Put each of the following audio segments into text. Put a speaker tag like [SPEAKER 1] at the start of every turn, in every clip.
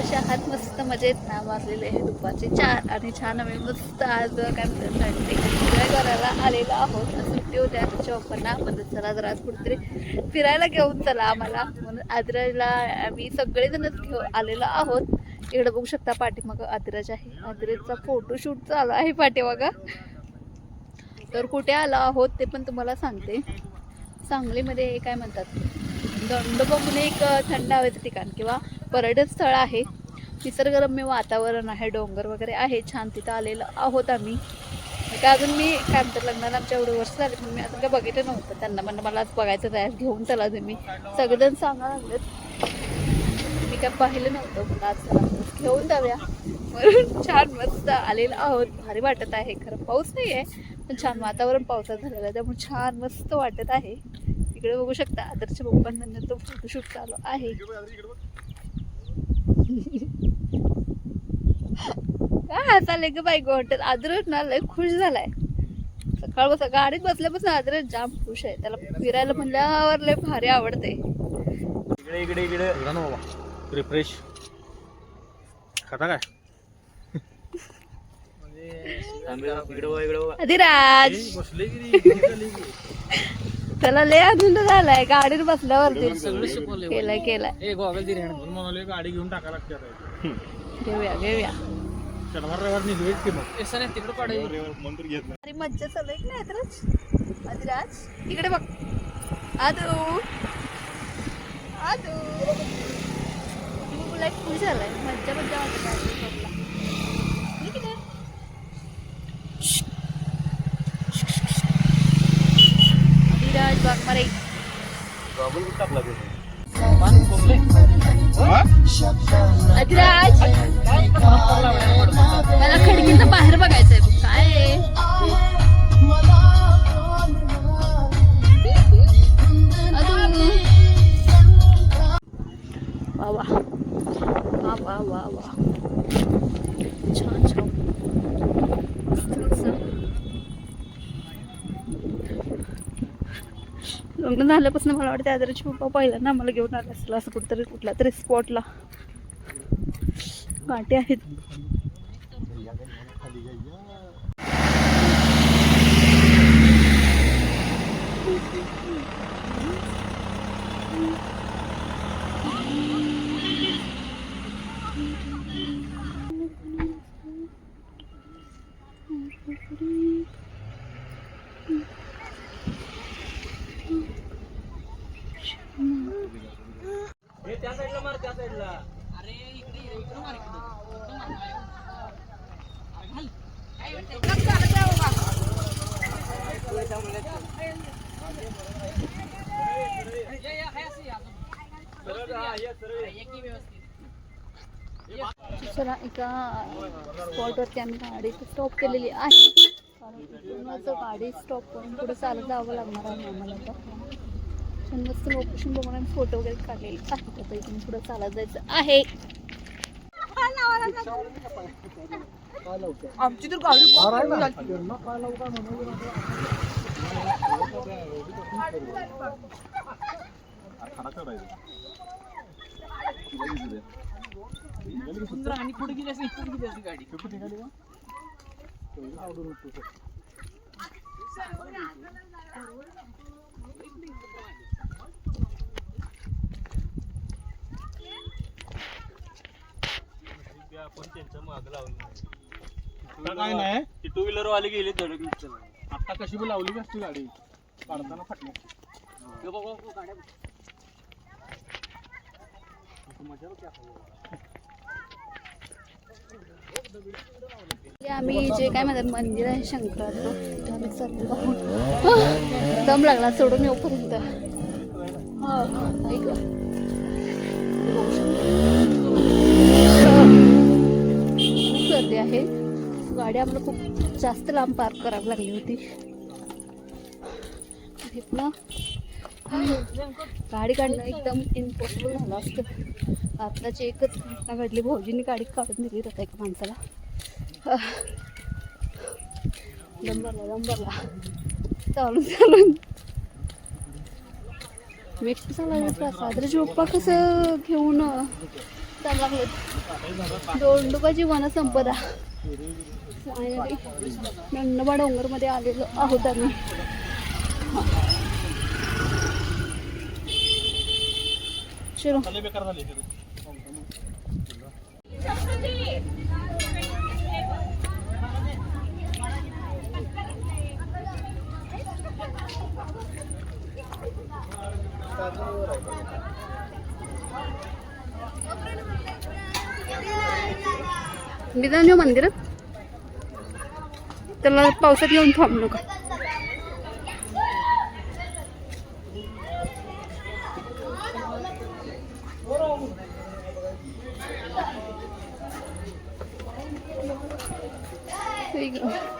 [SPEAKER 1] कसे आहात? मस्त मजेत. ना वाजलेले आहे दुपारचे चार आणि छान आम्ही मस्त आज काय म्हणतात एन्जॉय करायला आलेलो आहोत. आज सुट्टी होत्या त्याच्या पप्पांना आपण चला जरा आज कुठेतरी फिरायला घेऊन चला आम्हाला. म्हणून आदिराजला आम्ही सगळेजणच घेऊ आलेलो आहोत. इकडं बघू शकता पाठीमागं आदिराज आहे. आदिराजचा फोटोशूट चालू आहे पाठीमागं. तर कुठे आलो आहोत ते पण तुम्हाला सांगते. सांगलीमध्ये काय म्हणतात? दंडबोगून एक थंड हवेचं ठिकाण किंवा पर्यटन स्थळ आहे. निसर्गरम्य वातावरण आहे डोंगर वगैरे आहे. छान तिथं आलेलं आहोत आम्ही. काय अजून मी काय म्हणतात लग्नाला आमच्या एवढे वर्ष झाले पण मी अजून काय बघितलं नव्हतं. त्यांना म्हणणं मला आज बघायचं तयार घेऊन चला तुम्ही. सगळेजण सांगा लागलेत. मी काय पाहिलं नव्हतं पण आज चला घेऊन जाऊया. म्हणून छान मस्त आलेलं आहोत. भारी वाटत आहे. खरं पाऊस नाही आहे पण छान वातावरण पावसात झालेलं आहे. त्यामुळे छान मस्त वाटत आहे. इकडे बघू शकता आदर्श पप्पांना तो फोटोशूट चालू आहे. काय हसाले ग बाई गोंटत आदरच ना लय खुश झालाय. सकाळ बस गाडीत बसल्यापासून आदरच जाम खुश आहे. त्याला फिरायला म्हणल्यावर लय भारी आवडते
[SPEAKER 2] इकडे इकडे इकडे. बाबा. रिफ्रेश खाता काय?
[SPEAKER 1] अधिराज.
[SPEAKER 2] बसले
[SPEAKER 1] त्याला लय आनंद झालाय गाडीत बसल्यावरती.
[SPEAKER 3] सगळं शिकवलंय
[SPEAKER 1] केलाय केलाय.
[SPEAKER 3] ए गोगल दिली
[SPEAKER 2] म्हणाले गाडी घेऊन टाका लागते
[SPEAKER 1] घेऊया घेऊया. मज्जा चालू आहे इकडे बघ. आदू. आदू. झालाय. मज्जा मज्जा वाटत आहे बघला. इकडे. अधिराज बागमारे
[SPEAKER 2] गॉगल
[SPEAKER 1] लग्न झाल्यापासून मला वाटतं आदराची पप्पा पहिल्यांदा मला घेऊन आला असेल असं कुठतरी कुठल्या तरी स्पॉटला काटे आहेत.
[SPEAKER 2] त्या साईडला.
[SPEAKER 3] अरे इकडे इकडे मार इकडे. मार. अजून. एक व्यवस्थित.
[SPEAKER 1] चला एका स्पॉटवरती आम्ही गाडी स्टॉप केलेली आहे. कारण गाडी स्टॉप करून पुढे चालत जावं लागणार आहे आम्हाला. आता छान मस्त लोकेशन बघून आम्ही फोटो वगैरे काढलेले. आहेत आता इथून पुढे चालत जायचं आहे.
[SPEAKER 3] आमची तर गाडी सुंदर आणि पुढे गेली इकडे गेली गाडी.
[SPEAKER 2] आपण त्यांच्या माग लावलं काय नाही? ती टू व्हीलर वाले गेले धडक आता कशी बी लावली असती गाडी? काढताना फाटली
[SPEAKER 1] आम्ही जे काय म्हणतात मंदिर आहे शंकराचं तिथं आम्ही दम लागला सोडून येऊपर्यंत हा, ऐक. गाडी आम्हाला खूप जास्त लांब पार्क करावी लागली होती. इथनं गाडी काढणं एकदम इम्पॉसिबल झालं असतं. आत्ताची एकच घटना घडली. भाऊजींनी गाडी काढून दिली होता एका माणसाला. दंबरला दंबरला चालून चालून. मी एकटी चालायला त्रास आदराचे कसं घेऊन चालू लागले दोंडुकाची वनसंपदा Finally, डोंगरमध्ये आलेलो आहोत आम्ही. चलो येऊ मंदिरात? त्याला पावसात येऊन थांबलो का ठीक आहे.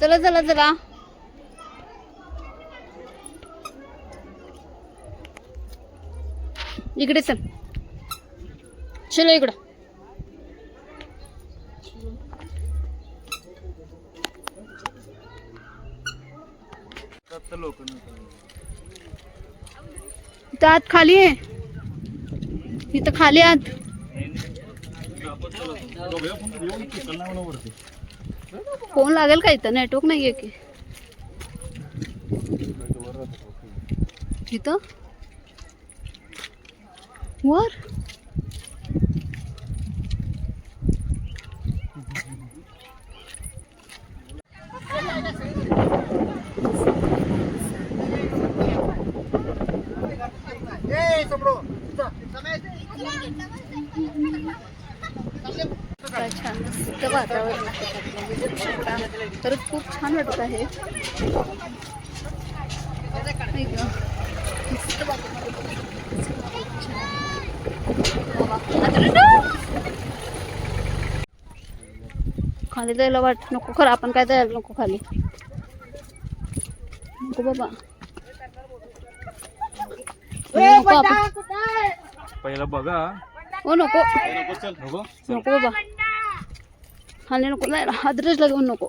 [SPEAKER 1] चला चला चला. इकडे चल. चलो इकडं.
[SPEAKER 2] लोक
[SPEAKER 1] इथं आत खाली आहे. इथं खाली आत. फोन लागेल का इथं? नेटवर्क नाही आहे की. इथं? वर? छान मस्त वातावरण आहे. खरंच खूप छान वाटत आहे. खाली जायला वाट नको खरं आपण काय जायला नको खाली. नको बाबा.
[SPEAKER 2] पहिला बघा.
[SPEAKER 1] हो नको.
[SPEAKER 2] नको चल नको.
[SPEAKER 1] नको बाबा. खाली नको नाही अद्रजला लागून नको